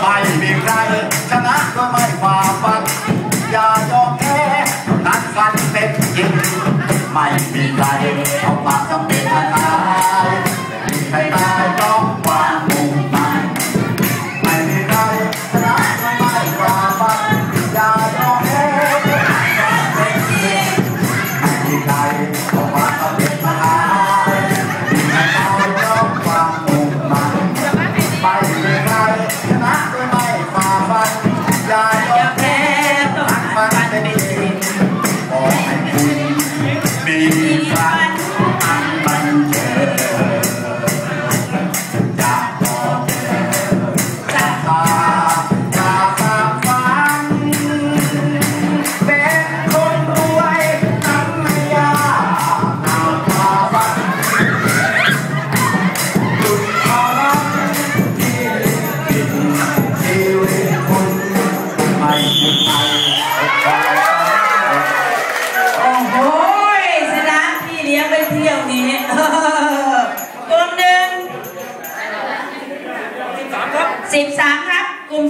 ไม่มีใครชนะก็ไม่ฝ่าฟัน อย่ายอมแพ้นัดกันเป็นจริไม่มีใครเข้ามาทำเป็นอะไร Be fine. เดียวนี้กลุ่มหนึ่งสิบสามครับสิบสามครับกลุ่ม